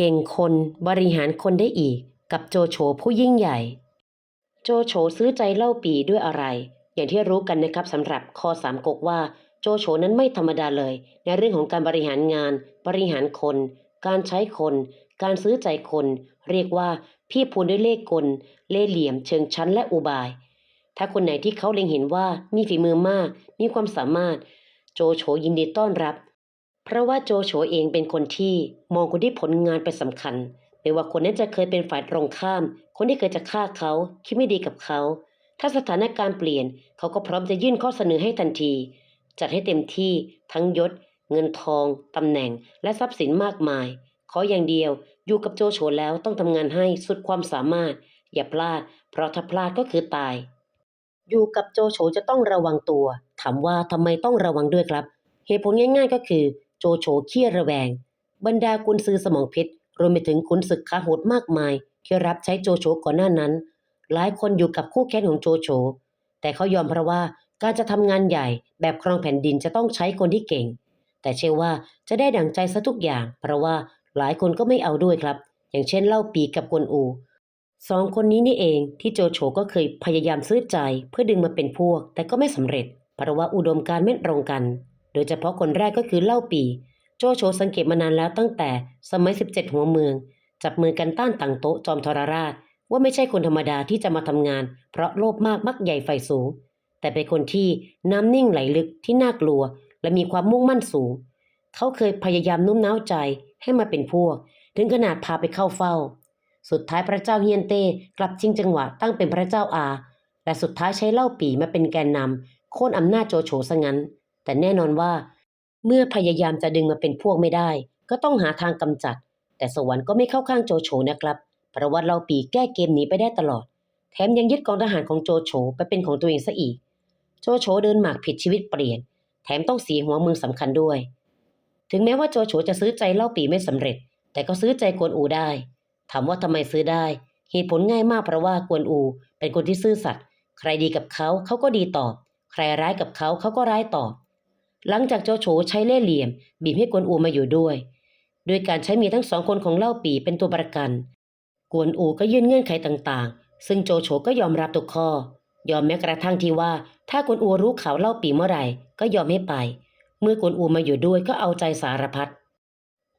เก่งคนบริหารคนได้อีก กับโจโฉผู้ยิ่งใหญ่ โจโฉซื้อใจเล่าปีด้วยอะไร อย่างที่รู้กันนะครับสำหรับคอสามก๊กว่า โจโฉนั้นไม่ธรรมดาเลย ในเรื่องของการบริหารงาน บริหารคน การใช้คน การซื้อใจคน เรียกว่าพี่พูนด้วยเล่กล เล่เหลี่ยม เชิงชั้นและอุบาย ถ้าคนไหนที่เขาเล็งเห็นว่ามีฝีมือมาก มีความสามารถ โจโฉยินดีต้อนรับ เพราะว่าโจโฉเองเป็นคนที่มองคนที่ผลงานเป็นสำคัญ ไม่ว่าคนนั้นจะเคยเป็นฝ่ายตรงข้าม คนที่เคยจะฆ่าเขาคิดไม่ดีกับเขา ถ้าสถานการณ์เปลี่ยนเขาก็พร้อมจะยื่นข้อเสนอให้ทันที จัดให้เต็มที่ทั้งยศ เงินทองตำแหน่ง และทรัพย์สินมากมาย ขออย่างเดียวอยู่กับโจโฉแล้วต้องทำงานให้สุดความสามารถ อย่าพลาด เพราะถ้าพลาดก็คือตาย อยู่กับโจโฉจะต้องระวังตัว ถามว่าทำไมต้องระวังด้วยครับ เหตุผลง่าย ๆ ก็คือ โจโฉขี้ระแวง บรรดากุนซือสมองเพชรรวมไปถึงขุนศึกขาโหดมากมาย ที่รับใช้โจโฉก่อนหน้านั้น หลายคนอยู่กับคู่แค้นของโจโฉแต่เขายอมเพราะว่าการจะทำงานใหญ่แบบครองแผ่นดินจะต้องใช้คนที่เก่ง แต่เชื่อว่าจะได้ดั่งใจซะทุกอย่าง เพราะว่าหลายคนก็ไม่เอาด้วยครับ อย่างเช่นเล่าปีกับกวนอูสองคนนี้นี่เองที่โจโฉก็เคยพยายามซื้อใจเพื่อดึงมาเป็นพวก แต่ก็ไม่สำเร็จ เพราะว่าอุดมการณ์ไม่ตรงกัน โดยเฉพาะคนแรกก็คือเล่าปีโจโฉสังเกตมานานแล้วตั้งแต่สมัย 17 หัวเมือง จับมือกันต้านต่างโต๊ะจอมทรราช ว่าไม่ใช่คนธรรมดาที่จะมาทำงาน เพราะโลภมากมักใหญ่ไฟสูง แต่เป็นคนที่น้ำนิ่งไหลลึกที่น่ากลัว และมีความมุ่งมั่นสูง เขาเคยพยายามนุ่มน้าวใจให้มาเป็นพวก ถึงขนาดพาไปเข้าเฝ้า สุดท้ายพระเจ้าเฮียนเต้กลับชิงจังหวะตั้งเป็นพระเจ้าอาและสุดท้ายใช้เล่าปีมาเป็นแกนนำโค่นอำนาจโจโฉซะงั้น แต่แน่นอนว่า เมื่อพยายามจะดึงมาเป็นพวกไม่ได้ ก็ต้องหาทางกำจัด แต่สวรรค์ก็ไม่เข้าข้างโจโฉนะครับเพราะว่าเล่าปีแก้เกมหนีไปได้ตลอด แถมยังยึดกองทหารของโจโฉไปเป็นของตัวเองซะอีก โจโฉเดินหมากผิดชีวิตเปลี่ยน แถมต้องเสียหัวเมืองสำคัญด้วย ถึงแม้ว่าโจโฉจะซื้อใจเล่าปีไม่สำเร็จ แต่ก็ซื้อใจกวนอูได้ถามว่าทำไมซื้อได้ เหตุผลง่ายมากเพราะว่ากวนอู เป็นคนที่ซื่อสัตย์ใครดีกับเขาเขาก็ดีตอบ ใครร้ายกับเขาเขาก็ร้ายตอบ หลังจากโจโฉใช้เล่ห์เหลี่ยม บีบให้กวนอูมาอยู่ด้วย โดยการใช้เมียทั้งสองคนของเล่าปีเป็นตัวประกัน กวนอูก็ยื่นเงื่อนไขต่างๆ ซึ่งโจโฉก็ยอมรับทุกข้อ ยอมแม้กระทั่งที่ว่า ถ้ากวนอูรู้ข่าวเล่าปีเมื่อไหร่ ก็ยอมให้ไป เมื่อกวนอูมาอยู่ด้วยก็เอาใจสารพัด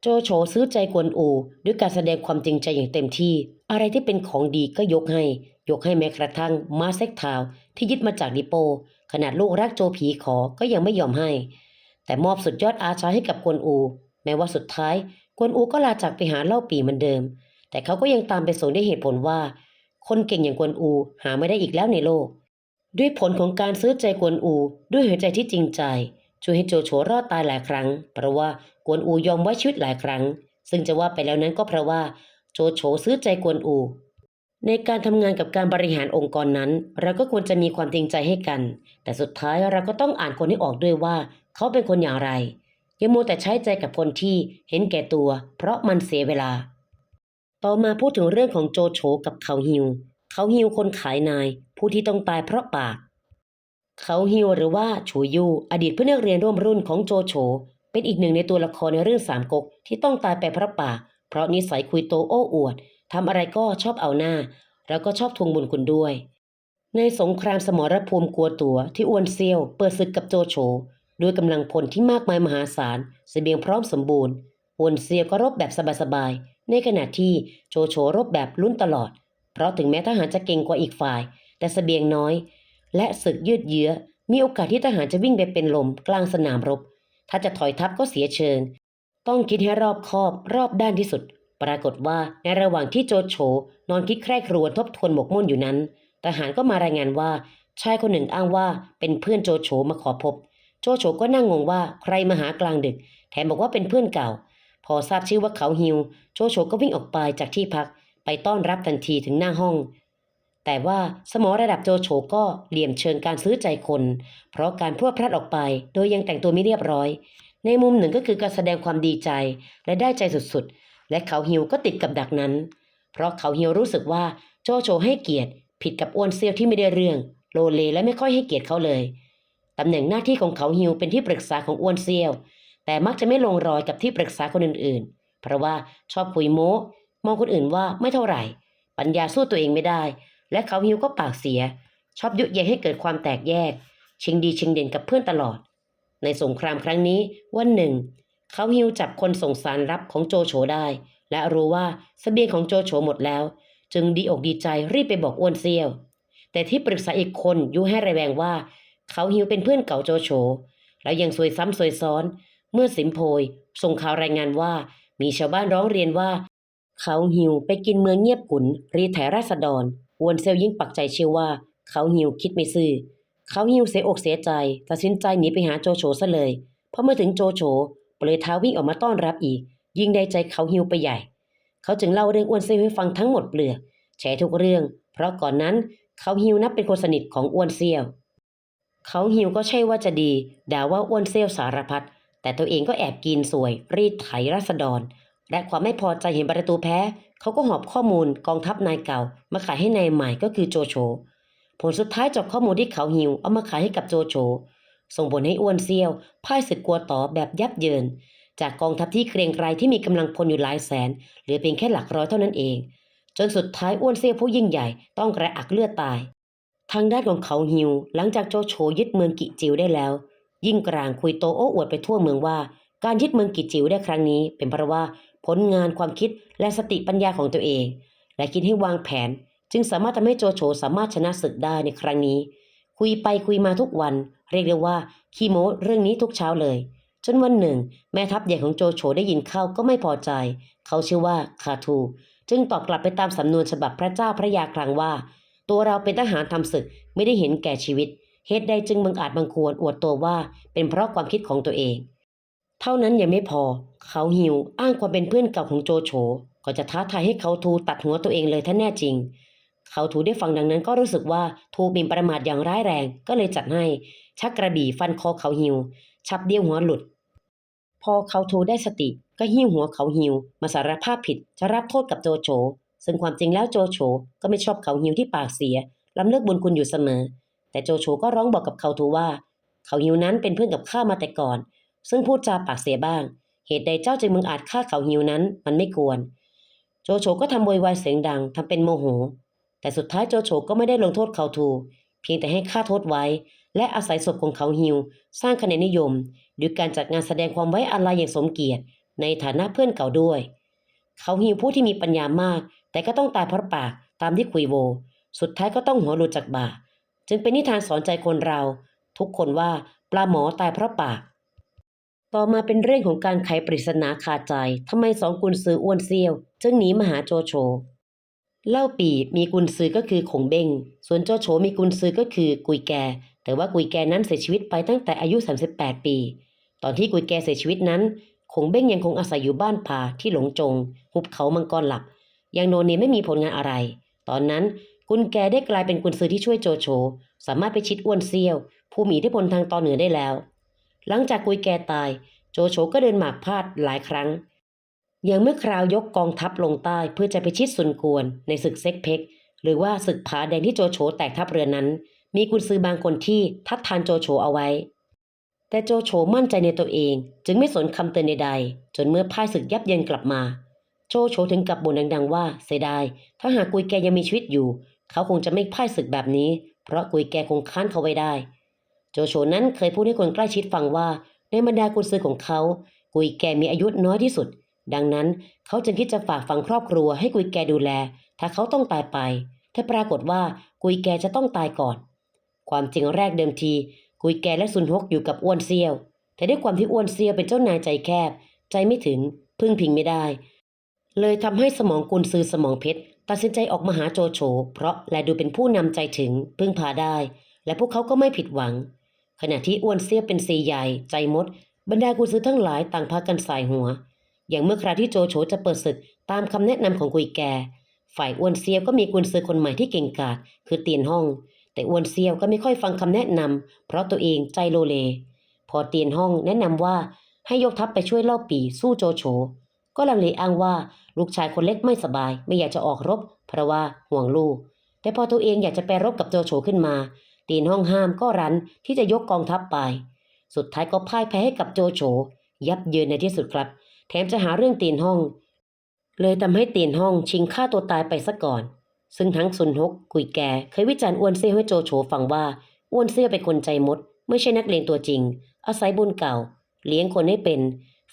โจโฉซื้อใจกวนอูด้วยการแสดงความจริงใจอย่างเต็มที่ อะไรที่เป็นของดีก็ยกให้ ยกให้แม้กระทั่งมาเซ็กทาวที่ยึดมาจากลิโป ขนาดลูกรักโจผีขอก็ยังไม่ยอมให้ แต่มอบสุดยอดอาชาให้กับกวนอู แม้ว่าสุดท้ายกวนอูก็ลาจากไปหาเล่าปีเหมือนเดิม แต่เขาก็ยังตามไปส่งด้วยเหตุผลว่า คนเก่งอย่างกวนอูหาไม่ได้อีกแล้วในโลก ด้วยผลของการซื้อใจกวนอู ด้วยหัวใจที่จริงใจช่วยให้โจโฉรอดตายหลายครั้ง เพราะว่ากวนอูยอมไว้ชีวิตหลายครั้ง ซึ่งจะว่าไปแล้วนั้นก็เพราะว่า โจโฉซื้อใจกวนอู ในการทำงานกับการบริหารองค์กรนั้น เราก็ควรจะมีความจริงใจให้กัน แต่สุดท้ายเราก็ต้องอ่านคนให้ออกด้วยว่า เขาเป็นคนอย่างไรอย่ามัวแต่ใช้ใจกับคนที่เห็นแก่ตัว เพราะมันเสียเวลา ต่อมาพูดถึงเรื่องของโจโฉกับเขาฮิว เขาฮิวคนขายนาย ผู้ที่ต้องตายเพราะปาก เขาฮิวหรือว่าฉูยูอดีตเพื่อนนักเรียนร่วมรุ่นของโจโฉเป็นอีกหนึ่งในตัวละครในเรื่องสามก๊กที่ต้องตายไปเพราะปากเพราะนิสัยคุยโตโอ้อวด ทำอะไรก็ชอบเอาหน้า แล้วก็ชอบทวงบุญคุณด้วย ในสงครามสมรภูมิกัวตัวที่อ้วนเซียว เปิดศึกกับโจโฉด้วยกำลังพลที่มากมายมหาศาลเสบียงพร้อมสมบูรณ์อ้วนเซียวก็รบแบบสบายๆในขณะที่โจโฉรบแบบลุ้นตลอด เพราะถึงแม้ทหารจะเก่งกว่าอีกฝ่าย แต่เสบียงน้อย และศึกยืดเยื้อ มีโอกาสที่ทหารจะวิ่งไปเป็นลมกลางสนามรบ ถ้าจะถอยทัพก็เสียเชิง ต้องคิดให้รอบคอบรอบด้านที่สุด ปรากฏว่าในระหว่างที่โจโฉนอนคิดใคร่ครวญทบทวนหมกมุ่นอยู่นั้น ทหารก็มารายงานว่าชายคนหนึ่งอ้างว่าเป็นเพื่อนโจโฉมาขอพบ โจโฉก็นั่งงงว่าใครมาหากลางดึก แถมบอกว่าเป็นเพื่อนเก่า พอทราบชื่อว่าเขาฮิว โจโฉก็วิ่งออกไปจากที่พัก ไปต้อนรับทันทีถึงหน้าห้อง แต่ว่าสมอระดับโจโฉก็เหลี่ยมเชิงการซื้อใจคน เพราะการพรวดพลัดออกไป โดยยังแต่งตัวไม่เรียบร้อย ในมุมหนึ่งก็คือการแสดงความดีใจและได้ใจสุดๆ และเขาฮิวก็ติดกับดักนั้น เพราะเขาฮิวรู้สึกว่าโจโฉให้เกียรติ ผิดกับอ้วนเซียวที่ไม่ได้เรื่อง โลเลและไม่ค่อยให้เกียรติเขาเลยตำแหน่งหน้าที่ของเขาฮิวเป็นที่ปรึกษาของอ้วนเซียว แต่มักจะไม่ลงรอยกับที่ปรึกษาคนอื่นๆ เพราะว่าชอบคุยโม้มองคนอื่นว่าไม่เท่าไหร่ ปัญญาสู้ตัวเองไม่ได้ และเขาหิวก็ปากเสีย ชอบยุยงให้เกิดความแตกแยก ชิงดีชิงเด่นกับเพื่อนตลอด ในสงครามครั้งนี้วันหนึ่ง เขาหิวจับคนส่งสารรับของโจโฉได้ และรู้ว่าเสบียงของโจโฉหมดแล้ว จึงดีอกดีใจรีบไปบอกอ้วนเซียว แต่ที่ปรึกษาอีกคนยุให้ระแวงว่า เขาหิวเป็นเพื่อนเก่าโจโฉแล้วยังซวยซ้ำซวยซ้อน เมื่อสิมโพยส่งข่าวรายงานว่า มีชาวบ้านร้องเรียนว่า เขาหิวไปกินเมืองเงียบกุน รีไถราษฎรอ้วนเซลยิ่งปักใจเชื่อว่า เขาหิวคิดไม่ซื่อเขาหิวเสียอกเสียใจตัดสินใจหนีไปหาโจโฉซะเลยพอเมื่อถึงโจโฉ เปลือยเท้าวิ่งออกมาต้อนรับอีก ยิ่งได้ใจเขาหิวไปใหญ่ เขาจึงเล่าเรื่องอ้วนเซลให้ฟังทั้งหมดเปลือกแฉทุกเรื่อง เพราะก่อนนั้นเขาหิวนับเป็นคนสนิทของอ้วนเซียวเขาหิวก็ใช่ว่าจะดีด่าว่าอ้วนเซียวสารพัดแต่ตัวเองก็แอบกินสวย รีดไถราษฎร และความไม่พอใจเห็นประตูแพ้ เขาก็หอบข้อมูลกองทัพนายเก่า มาขายให้นายใหม่ก็คือโจโฉผลสุดท้ายจบข้อมูลที่เขาหิวเอามาขายให้กับโจโฉ ส่งผลให้อ้วนเซียวพ่ายศึกกัวต่อแบบยับเยิน จากกองทัพที่เกรงไกรที่มีกำลังพลอยู่หลายแสนเหลือเพียงแค่หลักร้อยเท่านั้นเอง จนสุดท้ายอ้วนเซียวผู้ยิ่งใหญ่ต้องกระอักเลือดตาย ทางด้านของเขาหิว หลังจากโจโฉยึดเมืองกิจิวได้แล้ว ยิ่งกลางคุยโตโอ้อวดไปทั่วเมืองว่า การยึดเมืองกิจิวได้ครั้งนี้ เป็นเพราะว่าผลงานความคิดและสติปัญญาของตัวเอง และคิดให้วางแผน จึงสามารถทำให้โจโฉสามารถชนะศึกได้ในครั้งนี้ คุยไปคุยมาทุกวัน เรียกได้ว่าขี้โม้เรื่องนี้ทุกเช้าเลย จนวันหนึ่ง แม่ทัพใหญ่ของโจโฉได้ยินเข้าก็ไม่พอใจ เขาชื่อว่าคาทู จึงตอบกลับไปตามสำนวนฉบับพระเจ้าพระยาคลังว่า ตัวเราเป็นทหารทำศึกไม่ได้เห็นแก่ชีวิตเหตุใดจึงบังอาจบังควรอวดตัวว่าเป็นเพราะความคิดของตัวเอง เท่านั้นยังไม่พอ เขาหิวอ้างความเป็นเพื่อนเก่าของโจโฉก็จะท้าทายให้เขาทูตัดหัวตัวเองเลยถ้าแน่จริง เขาทูได้ฟังดังนั้นก็รู้สึกว่าทูบินประมาทอย่างร้ายแรงก็เลยจัดให้ชักกระบี่ฟันคอเขาหิว ชับเดี่ยวหัวหลุด พอเขาทูได้สติก็หิ้วหัวเขาหิว มาสารภาพผิดจะรับโทษกับโจโฉซึ่งความจริงแล้วโจโฉก็ไม่ชอบเขาหิวที่ปากเสียล้ำเลิกบุญคุณอยู่เสมอ แต่โจโฉก็ร้องบอกกับเขาทูว่า เขาหิวนั้นเป็นเพื่อนกับข้ามาแต่ก่อน ซึ่งพูดจาปากเสียบ้าง เหตุใดเจ้าจึงมึงอาจฆ่าเขาหิวนั้นมันไม่ควร โจโฉก็ทำโวยวายเสียงดังทำเป็นโมโห แต่สุดท้ายโจโฉก็ไม่ได้ลงโทษเขาทู เพียงแต่ให้ค่าโทษไว้ และอาศัยศพของเขาหิว สร้างคะแนนนิยมด้วยการจัดงานแสดงความไว้อาลัยอย่างสมเกียรติ ในฐานะเพื่อนเก่าด้วย เขาหิวผู้ที่มีปัญญามาก แต่ก็ต้องตายเพราะปากตามที่คุยโว สุดท้ายก็ต้องหัวหลุดจากบ่า จึงเป็นนิทานสอนใจคนเรา ทุกคนว่าปลาหมอตายเพราะปาก ต่อมาเป็นเรื่องของการไขปริศนาคาใจทำไมสองกุนซืออ้วนเซียว จึงหนีมาหาโจโฉ เล่าปีมีกุนซือก็คือขงเบ้งส่วนโจโฉมีกุนซือก็คือกุยแก แต่ว่ากุยแกนั้นเสียชีวิตไปตั้งแต่อายุ 38 ปี ตอนที่กุยแกเสียชีวิตนั้นคงเบ้งยังคงอาศัยอยู่บ้านป่าที่หลงจง หุบเขามังกรหลับ ยังโนเนไม่มีผลงานอะไร ตอนนั้นกุนแกได้กลายเป็นกุนซือที่ช่วยโจโฉ สามารถไปชิดอ้วนเซียว ผู้มีอิทธิพลทางตอนเหนือได้แล้ว หลังจากกุยแกตาย โจโฉก็เดินหมากพลาดหลายครั้ง ย่างเมื่อคราวยกกองทัพลงใต้เพื่อจะไปชิดซุนกวนในศึกเซ็กเพกหรือว่าศึกผาแดงที่โจโฉแตกทัพเรือนั้น มีกุนซือบางคนที่ทัดทานโจโฉเอาไว้ แต่โจโฉมั่นใจในตัวเอง จึงไม่สนคำเตือนใดๆจนเมื่อพ่ายศึกยับเยินกลับมา โจโฉถึงกับบ่นดังๆว่าเสียดายถ้าหากกุยแกยังมีชีวิตอยู่ เขาคงจะไม่พ่ายศึกแบบนี้ เพราะกุยแกคงค้านเขาไว้ได้ โจโฉนั้นเคยพูดให้คนใกล้ชิดฟังว่าในบรรดากุนซือของเขากุยแกมีอายุน้อยที่สุด ดังนั้นเขาจึงคิดจะฝากฝังครอบครัวให้กุยแกดูแล ถ้าเขาต้องตายไป แต่ปรากฏว่ากุยแกจะต้องตายก่อน ความจริงแรกเดิมที กุยแกและซุนฮกอยู่กับอ้วนเซียว แต่ด้วยความที่อ้วนเซียวเป็นเจ้านายใจแคบ ใจไม่ถึง พึ่งพิงไม่ได้ เลยทำให้สมองกุนซือสมองเพชรตัดสินใจออกมาหาโจโฉ เพราะแลดูเป็นผู้นำใจถึงพึ่งพาได้ และพวกเขาก็ไม่ผิดหวัง ขณะที่อ้วนเซียวเป็นซีใหญ่ ใจมด บรรดากุนซือทั้งหลายต่างพากันสายหัว อย่างเมื่อคราที่โจโฉจะเปิดศึกตามคำแนะนำของกุยแกฝ่ายอ้วนเซียวก็มีกุนซือคนใหม่ที่เก่งกาจคือเตียนห้อง แต่อ้วนเซียวก็ไม่ค่อยฟังคำแนะนำเพราะตัวเองใจโลเล พอเตียนห้องแนะนำว่าให้ยกทัพไปช่วยเล่าปีสู้โจโฉก็ลังเลอ้างว่าลูกชายคนเล็กไม่สบาย ไม่อยากจะออกรบ เพราะว่าห่วงลูก แต่พอตัวเองอยากจะไปรบกับโจโฉขึ้นมาเตียนห้องห้ามก็รันที่จะยกกองทัพไป สุดท้ายก็พ่ายแพ้ให้กับโจโฉยับเยินในที่สุดครับ แถมจะหาเรื่องตีนห้อง เลยทำให้ตีนห้องชิงฆ่าตัวตายไปซะก่อน ซึ่งทั้งซุนฮกกุยแกเคยวิจารณ์อ้วนเซี่ยวให้โจโฉฟังว่าอ้วนเซี่ยวเป็นคนใจมด ไม่ใช่นักเลงตัวจริง อาศัยบุญเก่า เลี้ยงคนให้เป็น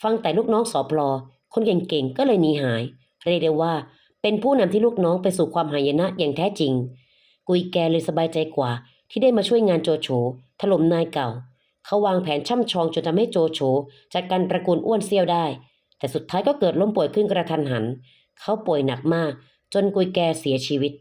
ฟังแต่ลูกน้องสอพลอคนเก่งๆก็เลยหนีหาย เรียกได้ว่า เป็นผู้นำที่ลูกน้องไปสู่ความหายนะอย่างแท้จริง กุยแกเลยสบายใจกว่า ที่ได้มาช่วยงานโจโฉถล่มนายเก่า เขาวางแผนช่ำชองจนทำให้โจโฉจัดการตระกูลอ้วนเซี่ยวได้ แต่สุดท้ายก็เกิดล้มป่วยขึ้นกระทันหัน เขาป่วยหนักมาก จนกุยแกเสียชีวิต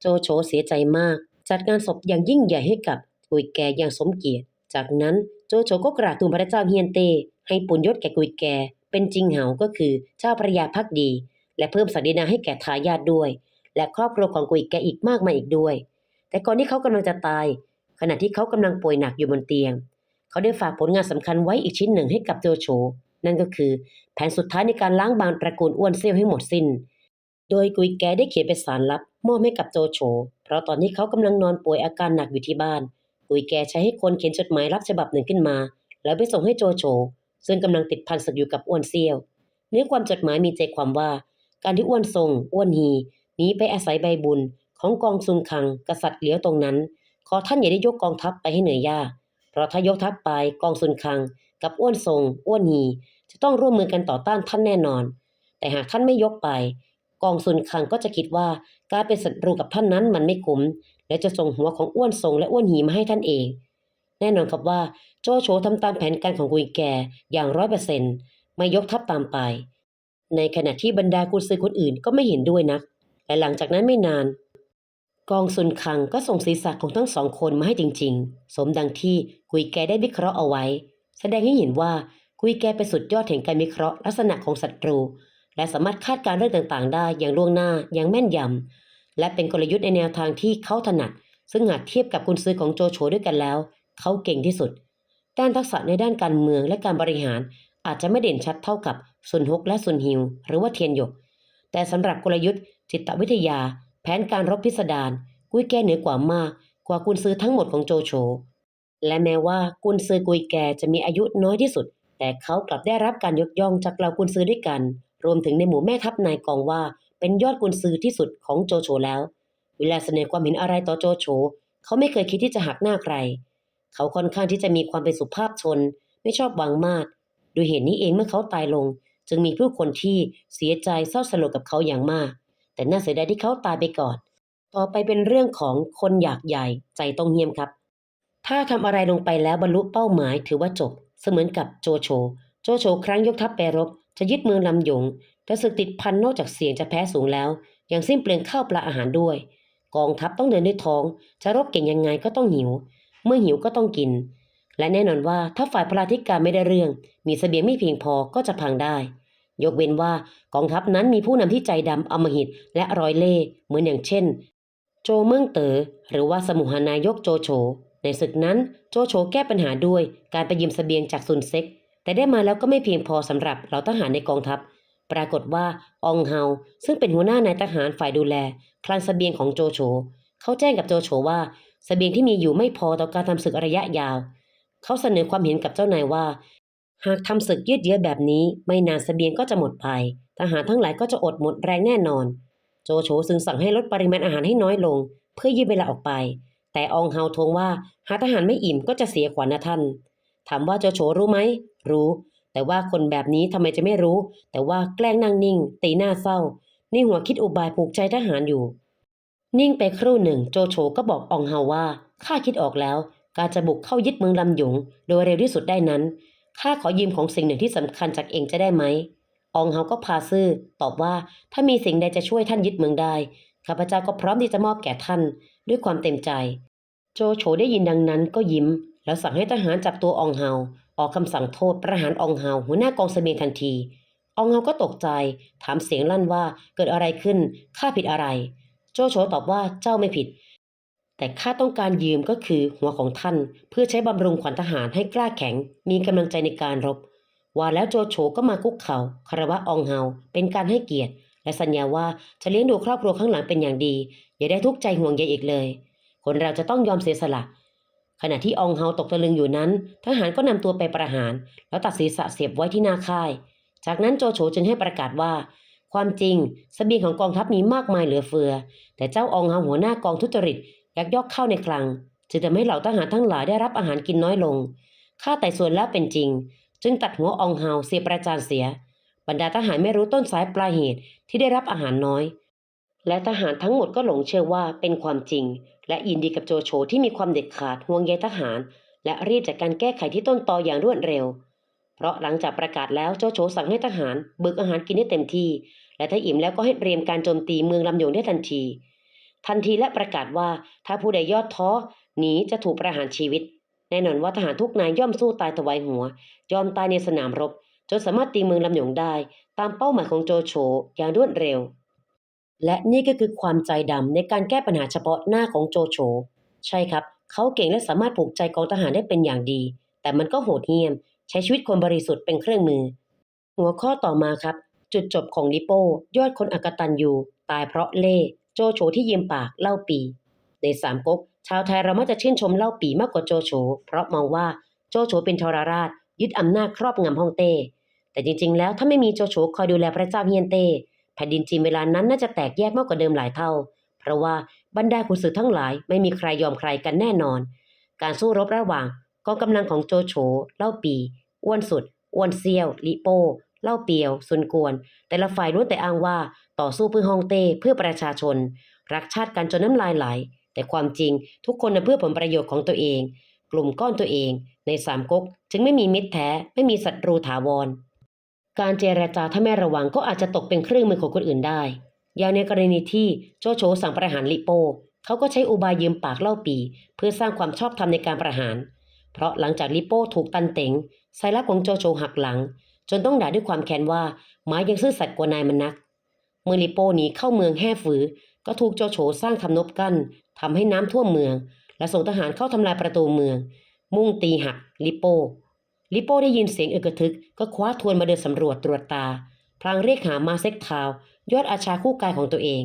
โจโฉเสียใจมาก จัดงานศพอย่างยิ่งใหญ่ให้กับกุยแกอย่างสมเกียรติ จากนั้นโจโฉก็กราบทูลพระเจ้าเฮียนเต ให้ปุญยศแก่กุยแก เป็นจริงเหาก็คือเจ้าพระยาพักดี และเพิ่มศักดินาให้แก่ทายาทด้วย และครอบครัวของกุยแกอีกมากมายอีกด้วย แต่ก่อนที่เขากำลังจะตาย ขณะที่เขากำลังป่วยหนักอยู่บนเตียง เขาได้ฝากผลงานสำคัญไว้อีกชิ้นหนึ่งให้กับโจโฉ นั่นก็คือแผนสุดท้ายในการล้างบางตระกูลอ้วนเซี่ยวให้หมดสิ้น โดยกุยแกได้เขียนเป็นสารลับมอบให้กับโจโฉ เพราะตอนนี้เขากำลังนอนป่วยอาการหนักอยู่ที่บ้าน กุยแกใช้ให้คนเขียนจดหมายรับฉบับหนึ่งขึ้นมา แล้วไปส่งให้โจโฉ ซึ่งกำลังติดพันศึกอยู่กับอ้วนเซี่ยว เนื้อความจดหมายมีใจความว่า การที่อ้วนทรง อ้วนฮีหนีไปอาศัยใบบุญ ของกองซุนคัง กษัตริย์เหลียวตรงนั้น ขอท่านอย่าได้ยกกองทัพไปให้เหนื่อยยากเพราะถ้ายกทัพไปกองซุนคัง กับอ้วนทรงอ้วนฮีจะต้องร่วมมือกันต่อต้านท่านแน่นอน แต่หากท่านไม่ยกไป กองซุนคังก็จะคิดว่าการเป็นศัตรูกับท่านนั้นมันไม่คุ้ม และจะส่งหัวของอ้วนทรงและอ้วนหีมาให้ท่านเอง แน่นอนครับว่าโจโฉทำตามแผนการของกุยแกอย่างร้อยเปอร์เซ็นต์ไม่ยกทัพตามไป ในขณะที่บรรดากุนซือคนอื่นก็ไม่เห็นด้วยนักและหลังจากนั้นไม่นาน กองซุนคังก็ส่งศีรษะของทั้งสองคนมาให้จริง ๆ สมดังที่กุยแกได้วิเคราะห์เอาไว้ แสดงให้เห็นว่ากุยแกเป็นสุดยอดแห่งการวิเคราะห์ลักษณะของศัตรู และสามารถคาดการณ์เรื่องต่างๆ ได้อย่างล่วงหน้าอย่างแม่นยำและเป็นกลยุทธ์ในแนวทางที่เขาถนัด ซึ่งหากเทียบกับกุนซือของโจโฉด้วยกันแล้ว เขาเก่งที่สุด ด้านทักษะในด้านการเมืองและการบริหารอาจจะไม่เด่นชัดเท่ากับซุนฮกและซุนฮิว หรือว่าเทียนหยก แต่สำหรับกลยุทธ์จิตวิทยา แผนการรบพิสดารกุ้ยแกเหนือกว่ามากกว่ากุนซือทั้งหมดของโจโฉ และแม้ว่ากุนซือกุยแกจะมีอายุน้อยที่สุด แต่เขากลับได้รับการยกย่องจากเหล่ากุนซือด้วยกัน รวมถึงในหมู่แม่ทัพนายกองว่า เป็นยอดกุนซือที่สุดของโจโฉแล้ว เวลาเสนอความเห็นอะไรต่อโจโฉเขาไม่เคยคิดที่จะหักหน้าใคร เขาค่อนข้างที่จะมีความเป็นสุภาพชน ไม่ชอบวางมาดด้วยเหตุนี้เองเมื่อเขาตายลง จึงมีผู้คนที่เสียใจเศร้าสลดกับเขาอย่างมาก แต่น่าเสียดายที่เขาตายไปก่อน ต่อไปเป็นเรื่องของคนอยากใหญ่ใจต้องเงียมครับ ถ้าทำอะไรลงไปแล้วบรรลุเป้าหมายถือว่าจบ เสมือนกับโจโฉ โจโฉครั้งยกทัพไปรบ จะยึดเมืองลำหยง แต่ศึกติดพันนอกจากเสียงจะแพ้สูงแล้ว ยังสิ้นเปลืองข้าวปลาอาหารด้วย กองทัพต้องเดินด้วยท้อง จะรบเก่งยังไงก็ต้องหิว เมื่อหิวก็ต้องกิน และแน่นอนว่าถ้าฝ่ายพลาธิการไม่ได้เรื่อง มีเสบียงไม่เพียงพอก็จะพังได้ ยกเว้นว่ากองทัพนั้นมีผู้นำที่ใจดำอมหิตและรอยเล่เหมือนอย่างเช่น โจเมืองเตอ๋อหรือว่าสมุหานายกโจโฉ ในศึกนั้นโจโฉแก้ปัญหาด้วยการไปยืมเสบียงจากซุนเซ็ก แต่ได้มาแล้วก็ไม่เพียงพอสำหรับเหล่าทหารในกองทัพ ปรากฏว่าอองเฮาซึ่งเป็นหัวหน้านายทหารฝ่ายดูแล คลังเสบียงของโจโฉเขาแจ้งกับโจโฉว่าเสบียงที่มีอยู่ไม่พอต่อการทำศึกระยะยาว เขาเสนอความเห็นกับเจ้านายว่า หากทำศึกยืดเยื้อแบบนี้ ไม่นานเสบียงก็จะหมดภัยทหารทั้งหลายก็จะอดหมดแรงแน่นอน โจโฉจึงสั่งให้ลดปริมาณอาหารให้น้อยลง เพื่อยืดเวลาออกไป แต่อองเฮาทวงว่าหากทหารไม่อิ่มก็จะเสียขวัญนะท่าน ถามว่าโจโฉรู้ไหม รู้ แต่ว่าคนแบบนี้ทำไมจะไม่รู้ แต่ว่าแกล้งนั่งนิ่ง ตีหน้าเศร้า นี่หัวคิดอุบายผูกใจทหารอยู่ นิ่งไปครู่หนึ่ง โจโฉก็บอกอองเฮาว่าข้าคิดออกแล้ว การจะบุกเข้ายึดเมืองลำหยง โดยเร็วที่สุดได้นั้นข้าขอยืมของสิ่งหนึ่งที่สำคัญจากเองจะได้ไหมอองเฮาก็พาซื่อตอบว่าถ้ามีสิ่งใดจะช่วยท่านยึดเมืองได้ ข้าพเจ้าก็พร้อมที่จะมอบแก่ท่านด้วยความเต็มใจ โจโฉได้ยินดังนั้นก็ยิ้ม แล้วสั่งให้ทหารจับตัวอองเฮาออกคำสั่งโทษประหารอองเฮาหัวหน้ากองเสบียงทันที อองเฮาก็ตกใจ ถามเสียงลั่นว่าเกิดอะไรขึ้นข้าผิดอะไร โจโฉตอบว่าเจ้าไม่ผิด แต่ข้าต้องการยืมก็คือหัวของท่าน เพื่อใช้บำรุงขวัญทหารให้กล้าแข็ง มีกำลังใจในการรบว่าแล้วโจโฉก็มาคุกเขา่าคารวะอองเฮาเป็นการให้เกียรติ และสัญญาว่าจะเลี้ยงดูครอบครัวข้างหลังเป็นอย่างดี อย่าได้ทุกข์ใจห่วงใยอีกเลย คนเราจะต้องยอมเสียสละ ขณะที่องเฮาตกตะลึงอยู่นั้น ทหารก็นำตัวไปประหาร แล้วตัดศีรษะเสียบไว้ที่หน้าค่าย จากนั้นโจโฉจึงให้ประกาศว่า ความจริงสเสบียงของกองทัพมีมากมายเหลือเฟือ แต่เจ้าอองฮาหัวหน้ากองทุจริตยักยอกเข้าในคลังจึงทำให้เหล่าทหารทั้งหลายได้รับอาหารกินน้อยลงข้าแต่ส่วนแล้วเป็นจริง จึงตัดหัวอองฮาเสียประจานเสีย บรรดาทหารไม่รู้ต้นสายปลายเหตุที่ได้รับอาหารน้อย และทหารทั้งหมดก็หลงเชื่อว่าเป็นความจริง และยินดีกับโจโฉที่มีความเด็ดขาดห่วงใยทหาร และรีบจัดการแก้ไขที่ต้นตออย่างรวดเร็ว เพราะหลังจากประกาศแล้วโจโฉสั่งให้ทหารเบิกอาหารกินได้เต็มที่ และถ้าอิ่มแล้วก็ให้เตรียมการโจมตีเมืองลำยงได้ทันที ทันทีและประกาศว่าถ้าผู้ใดยอดท้อหนีจะถูกประหารชีวิต แน่นอนว่าทหารทุกนายย่อมสู้ตายถวายหัว ยอมตายในสนามรบ จนสามารถตีเมืองลำโยงได้ ตามเป้าหมายของโจโฉอย่างรวดเร็ว และนี่ก็คือความใจดำในการแก้ปัญหาเฉพาะหน้าของโจโฉใช่ครับ เขาเก่งและสามารถผูกใจกองทหารได้เป็นอย่างดี แต่มันก็โหดเหี้ยม ใช้ชีวิตคนบริสุทธิ์เป็นเครื่องมือ หัวข้อต่อมาครับ จุดจบของลิโป้ยอดคนอกตันยูตายเพราะเล่โจโฉที่เยืมปากเล่าปี ในสามก๊กชาวไทยเรามักจะชื่นชมเล่าปีมากกว่าโจโฉเพราะมองว่าโจโฉเป็นทรราช ยึดอำนาจครอบงำฮ่องเต้ แต่จริงๆ แล้วถ้าไม่มีโจโฉคอยดูแลพระเจ้าเฮียนเต้แผ่นดินจีนเวลานั้นน่าจะแตกแยกมากกว่าเดิมหลายเท่า เพราะว่าบรรดาขุนศึกทั้งหลายไม่มีใครยอมใครกันแน่นอน การสู้รบระหว่างกองกำลังของโจโฉเล่าปีอ้วนสุดอ้วนเซียวลิโป้เล่าเปียวซุนกวน แต่ละฝ่ายล้วนแต่อ้างว่าต่อสู้เพื่อฮ่องเต้เพื่อประชาชน รักชาติกันจนน้ำลายไหล แต่ความจริงทุกคนนะเพื่อผลประโยชน์ของตัวเอง กลุ่มก้อนตัวเอง ในสามก๊กจึงไม่มีมิตรแท้ไม่มีศัตรูถาวร การเจรจาถ้าไม่ระวังก็อาจจะตกเป็นเครื่องมือของคนอื่นได้ อย่างในกรณีที่โจโฉสั่งประหารลิโป้เขาก็ใช้อุบายยืมปากเล่าปี เพื่อสร้างความชอบธรรมในการประหาร เพราะหลังจากลิโป้ถูกตันเต็งสายลับของโจโฉหักหลัง จนต้องด่าด้วยความแค้นว่าหมายังซื่อสัตย์กว่านายมันนัก เมื่อลิโป้หนีเข้าเมืองแห่ฝือ ก็ถูกโจโฉสร้างทำนบกั้นทำให้น้ำท่วมเมือง และส่งทหารเข้าทำลายประตูเมือง มุ่งตีหักลิโป้ ลิโป้ได้ยินเสียงเอกทึก ก็คว้าทวนมาเดินสำรวจตรวจตา พลางเรียกหามาเซ็กทาว ยอดอาชาคู่กายของตัวเอง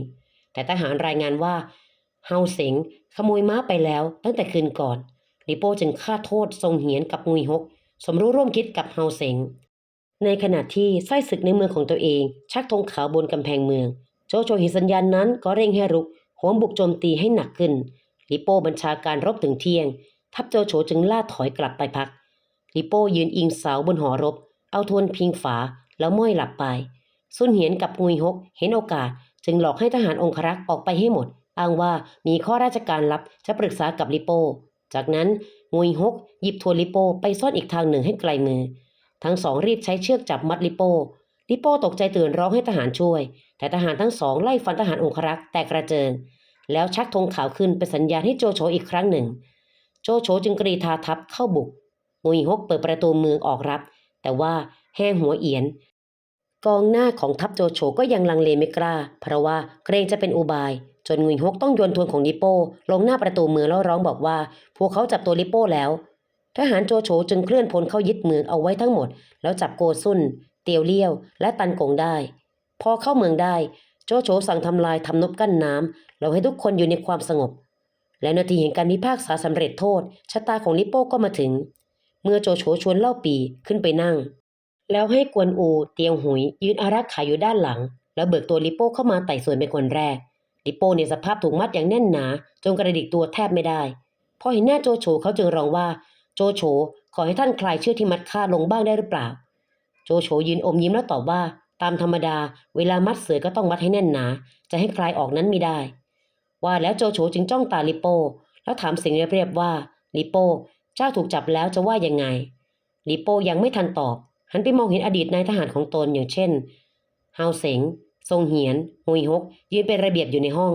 แต่ทหารรายงานว่าเฮาเสงขโมยม้าไปแล้วตั้งแต่คืนก่อน ลิโป้จึงฆ่าโทษทรงเหียนกับงุยฮก สมรู้ร่วมคิดกับเฮาเสงในขณะที่ไส้ศึกในเมืองของตัวเอง ชักธงขาวบนกำแพงเมือง โจโฉเห็นสัญญาณนั้นก็เร่งให้รุกโหมบุกโจมตีให้หนักขึ้นลิโป้บัญชาการรบถึงเที่ยง ทัพโจโฉจึงล่าถอยกลับไปพัก ลิโป้ยืนอิงเสาบนหอรบ เอาทวนพิงฝาแล้วม้อยหลับไปซุนเหียนกับงุยฮกเห็นโอกาส จึงหลอกให้ทหารองครักษ์ออกไปให้หมด อ้างว่ามีข้อราชการลับจะปรึกษากับลิโป้ จากนั้นงุยฮกหยิบทวนลิโป้ไปซ่อนอีกทางหนึ่งให้ไกลมือ ทั้งสองรีบใช้เชือกจับมัดลิโป้ลิโป้ตกใจตื่นร้องให้ทหารช่วย แต่ทหารทั้งสองไล่ฟันทหารองครักษ์แตกกระเจิง แล้วชักธงขาวขึ้นเป็นสัญญาณให้โจโฉอีกครั้งหนึ่ง โจโฉจึงกรีธาทัพเข้าบุก งุยฮกเปิดประตูเมืองออกรับ แต่ว่าแห้งหัวเอียน กองหน้าของทัพโจโฉก็ยังลังเลไม่กล้า เพราะว่าเกรงจะเป็นอุบาย จนงุยฮกต้องโยนทวนของลิโป้ ลงหน้าประตูเมืองแล้วร้องบอกว่า พวกเขาจับตัวลิโป้แล้ว ทหารโจโฉจึงเคลื่อนพลเข้ายึดเมืองเอาไว้ทั้งหมด แล้วจับโกซุนเตียวเลี่ยว และตันกงได้ พอเข้าเมืองได้โจโฉสั่งทำลายทำนบกั้นน้ำแล้วให้ทุกคนอยู่ในความสงบ และนาทีแห่งการพิพากษาสำเร็จโทษชะตาของลิโป้ก็มาถึง เมื่อโจโฉชวนเล่าปีขึ้นไปนั่ง แล้วให้กวนอูเตียงหุยยืนอารักขาอยู่ด้านหลัง แล้วเบิกตัวลิโป้เข้ามาไต่สวนเป็นคนแรก ลิโป้ในสภาพถูกมัดอย่างแน่นหนา จนกระดิกตัวแทบไม่ได้ พอเห็นหน้าโจโฉเขาจึงร้องว่า โจโฉขอให้ท่านคลายเชือกที่มัดข้าลงบ้างได้หรือเปล่า โจโฉยืนอมยิ้มแล้วตอบว่า ตามธรรมดา เวลามัดเสือก็ต้องมัดให้แน่นหนา จะให้คลายออกนั้นไม่ได้ ว่าแล้วโจโฉจึงจ้องตาลิโป้แล้วถามเสียงเรียบๆว่าลิโป้ เจ้าถูกจับแล้วจะว่ายังไงลิโป้ยังไม่ทันตอบ หันไปมองเห็นอดีตนายทหารของตนอย่างเช่นฮาวเสงทรงเหียนฮุยฮก ยืนเป็นระเบียบอยู่ในห้อง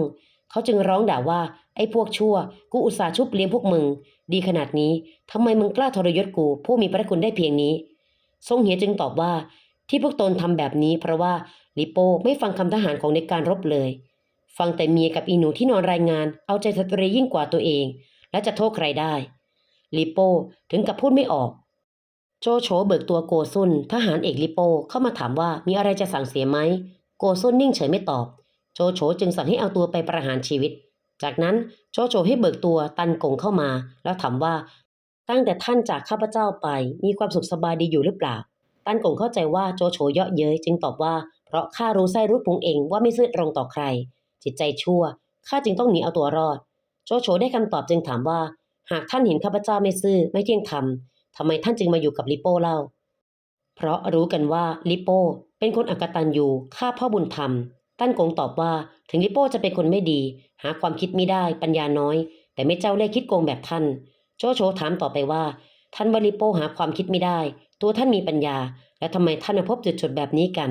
เขาจึงร้องด่าว่า ไอ้พวกชั่ว กูอุตส่าห์ชุบเลี้ยงพวกมึง ดีขนาดนี้ทำไมมึงกล้าทรยศกูผู้มีพระคุณได้เพียงนี้ ทรงเหียนจึงตอบว่า ที่พวกตนทำแบบนี้ เพราะว่าลิโป้ไม่ฟังคำทหารของในการรบเลย ฟังแต่เมียกับอีหนูที่นอนรายงาน เอาใจสตรียิ่งกว่าตัวเอง และจะโทษใครได้ ลิโป้ถึงกับพูดไม่ออก โจโฉเบิกตัวโกซุนทหารเอกลิโป้เข้ามาถามว่ามีอะไรจะสั่งเสียไหมโกซุนนิ่งเฉยไม่ตอบ โจโฉจึงสั่งให้เอาตัวไปประหารชีวิต จากนั้นโจโฉให้เบิกตัวตันกงเข้ามา แล้วถามว่า ตั้งแต่ท่านจากข้าพเจ้าไปมีความสุขสบายดีอยู่หรือเปล่า ตันกงเข้าใจว่าโจโฉเยาะเย้ยจึงตอบว่าเพราะข้ารู้ไส้รู้พุงเองว่าไม่ซื่อตรงต่อใคร จิตใจชั่วข้าจึงต้องหนีเอาตัวรอด โจโฉได้คำตอบจึงถามว่า หากท่านเห็นข้าพเจ้าไม่ซื่อไม่เที่ยงธรรมทำไมท่านจึงมาอยู่กับลิโป้เล่า เพราะรู้กันว่าลิโป้เป็นคนอักตันยูฆ่าพ่อบุญธรรม ตั้นกงตอบว่าถึงลิโป้จะเป็นคนไม่ดี หาความคิดไม่ได้ปัญญาน้อย แต่ไม่เจ้าเล่ห์คิดโกงแบบท่าน โจโฉถามต่อไปว่า ท่านว่าลิโป้หาความคิดไม่ได้ ตัวท่านมีปัญญา แล้วทำไมท่านมาพบจุดจดแบบนี้กัน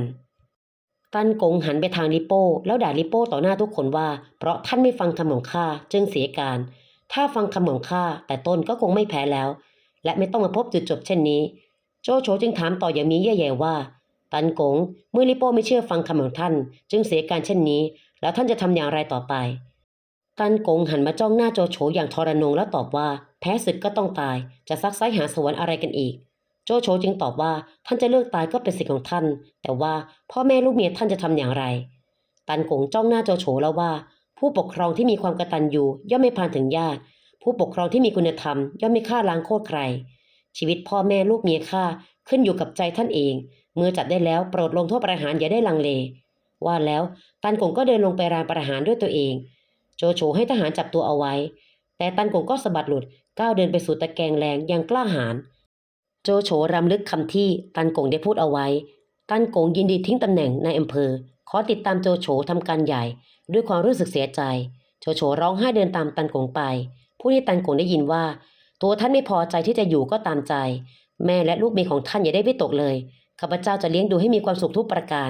ตันกงหันไปทางลิโป้แล้วด่าลิโป้ต่อหน้าทุกคนว่า เพราะท่านไม่ฟังคำของข้าจึงเสียการ ถ้าฟังคำของข้าแต่ต้นก็คงไม่แพ้แล้ว และไม่ต้องมาพบจุดจบเช่นนี้ โจโฉจึงถามต่ออย่างมีเย่แย่ว่า ตันกงเมื่อลิโป้ไม่เชื่อฟังคำของท่าน จึงเสียการเช่นนี้ แล้วท่านจะทำอย่างไรต่อไป ตันกงหันมาจ้องหน้าโจโฉอย่างทรนงแล้วตอบว่า แพ้ศึกก็ต้องตาย จะซักไซหาสวรรค์อะไรกันอีก โจโฉจึงตอบว่าท่านจะเลือกตายก็เป็นสิทธิ์ของท่าน แต่ว่าพ่อแม่ลูกเมียท่านจะทำอย่างไร ตันกงจ้องหน้าโจโฉแล้วว่า ผู้ปกครองที่มีความกตัญญูย่อมไม่พานถึงญาติ ผู้ปกครองที่มีคุณธรรม ย่อมไม่ฆ่าล้างโคตรใคร ชีวิตพ่อแม่ลูกเมียข้าขึ้นอยู่กับใจท่านเอง เมื่อจัดได้แล้วโปรดลงโทษประหารอย่าได้ลังเล ว่าแล้วตันกงก็เดินลงไปรานประหารด้วยตัวเอง โจโฉให้ทหารจับตัวเอาไว้ แต่ตันกงก็สะบัดหลุดก้าวเดินไปสู่ตะแกรงแรงอย่างกล้าหาญโจโฉรำลึกคำที่ตันกงได้พูดเอาไว้ ตันกงยินดีทิ้งตำแหน่งในอำเภอ ขอติดตามโจโฉทำการใหญ่ด้วยความรู้สึกเสียใจโจโฉร้องไห้เดินตามตันกงไป ผู้ที่ตันกงได้ยินว่า ตัวท่านไม่พอใจที่จะอยู่ก็ตามใจ แม่และลูกเมียของท่านอย่าได้วิตกเลยข้าพเจ้าจะเลี้ยงดูให้มีความสุขทุกประการ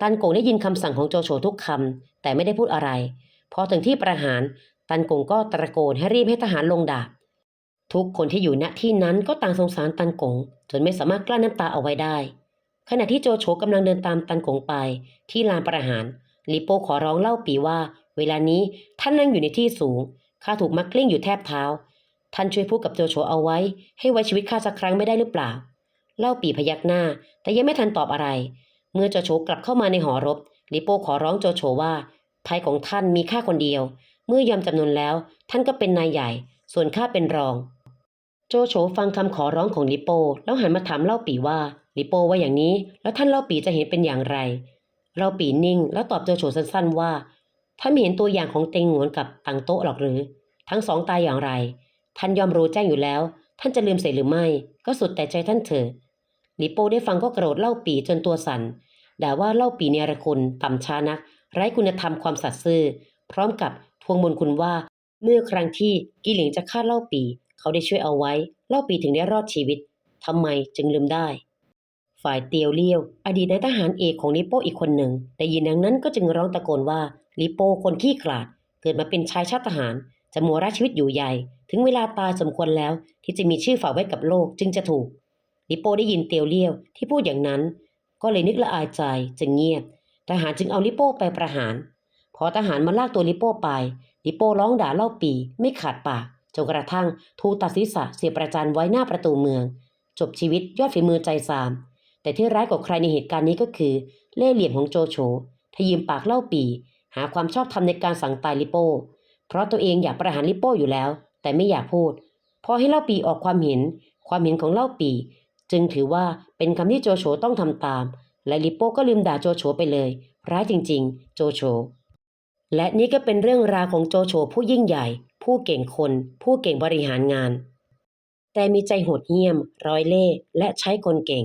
ตันกงได้ยินคำสั่งของโจโฉทุกคำแต่ไม่ได้พูดอะไร พอถึงที่ประหารตันกงก็ตะโกนให้รีบให้ทหารลงดาบทุกคนที่อยู่ณที่นั้นก็ต่างสงสารตันกงจนไม่สามารถกลั้นน้ำตาเอาไว้ได้ ขณะที่โจโฉกำลังเดินตามตันกงไป ที่ลานประหาร ลิโป้ขอร้องเล่าปีว่า เวลานี้ท่านนั่งอยู่ในที่สูงข้าถูกมักกลิ้งอยู่แทบเท้า ท่านช่วยพูดกับโจโฉเอาไว้ ให้ไว้ชีวิตข้าสักครั้งไม่ได้หรือเปล่า เล่าปีพยักหน้า แต่ยังไม่ทันตอบอะไร เมื่อโจโฉกลับเข้ามาในหอรบลิโป้ขอร้องโจโฉว่าภัยของท่านมีค่าคนเดียว เมื่อยอมจำนนแล้ว ท่านก็เป็นนายใหญ่ ส่วนข้าเป็นรอง โจโฉฟังคำขอร้องของลิโป้แล้วหันมาถามเล่าปีว่าลิโป้ว่าอย่างนี้ แล้วท่านเล่าปีจะเห็นเป็นอย่างไร เล่าปีนิ่ง แล้วตอบโจโฉสั้นๆว่าท่านไม่เห็นตัวอย่างของเตงหงวนกับตังโต๊ะหรอกหรือ ทั้งสองตายอย่างไร ท่านยอมรู้แจ้งอยู่แล้ว ท่านจะลืมเสียหรือไม่ ก็สุดแต่ใจท่านเถอะลิโปได้ฟังก็โกรธเล่าปีจนตัวสั่นด่าว่าเล่าปีเนรคุณต่ำช้านัก ไร้คุณธรรมความสัตย์ซื่อ พร้อมกับทวงบุญคุณว่า เมื่อครั้งที่กีหลิงจะฆ่าเล่าปี เขาได้ช่วยเอาไว้ เล่าปีถึงได้รอดชีวิตทำไมจึงลืมได้ ฝ่ายเตียวเลี่ยว อดีตนายทหารเอกของลิโป้อีกคนหนึ่งได้ยินดังนั้นก็จึงร้องตะโกนว่าลิโป้คนขี้ขลาด เกิดมาเป็นชายชาติทหาร จะมัวรักชีวิตอยู่ใหญ่ ถึงเวลาตายสมควรแล้ว ที่จะมีชื่อฝากไว้กับโลกจึงจะถูกลิโป้ได้ยินเตียวเลี่ยวที่พูดอย่างนั้น ก็เลยนึกละอายใจจึงเงียบ ทหารจึงเอาลิโป้ไปประหาร พอทหารมาลากตัวลิโป้ไปลิโป้ร้องด่าเล่าปีไม่ขาดปากจนกระทั่งถูกตัดศีรษะเสียประจานไว้หน้าประตูเมือง จบชีวิตยอดฝีมือใจสาม แต่ที่ร้ายกว่าใครในเหตุการณ์นี้ก็คือ เล่ห์เหลี่ยมของโจโฉทยืมปากเล่าปี หาความชอบธรรมในการสั่งตายลิโป้ เพราะตัวเองอยากประหารลิโป้อยู่แล้ว แต่ไม่อยากพูด พอให้เล่าปีออกความเห็น ความเห็นของเล่าปี จึงถือว่าเป็นคำที่โจโฉต้องทำตาม และลิโป้ก็ลืมด่าโจโฉไปเลย ร้ายจริง ๆ โจโฉและนี่ก็เป็นเรื่องราวของโจโฉผู้ยิ่งใหญ่ ผู้เก่งคน ผู้เก่งบริหารงาน แต่มีใจโหดเหี้ยม ร้อยเล่ห์และใช้คนเก่ง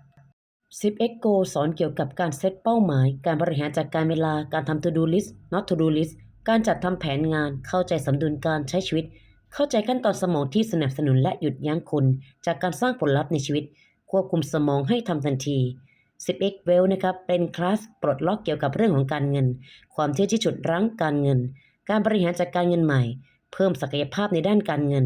10x Go สอนเกี่ยวกับการเซตเป้าหมาย การบริหารจัดการเวลา การทำ To Do List Not To Do List การจัดทำแผนงาน เข้าใจสมดุลการใช้ชีวิต เข้าใจขั้นตอนสมองที่สนับสนุนและหยุดยั้งคุณ จากการสร้างผลลัพธ์ในชีวิต ควบคุมสมองให้ทำทันที 10x Well นะครับ เป็นคลาสปลดล็อกเกี่ยวกับเรื่องของการเงิน ความเชื่อที่ฉุดรั้งการเงิน การบริหารจัดการเงินใหม่ เพิ่มศักยภาพในด้านการเงิน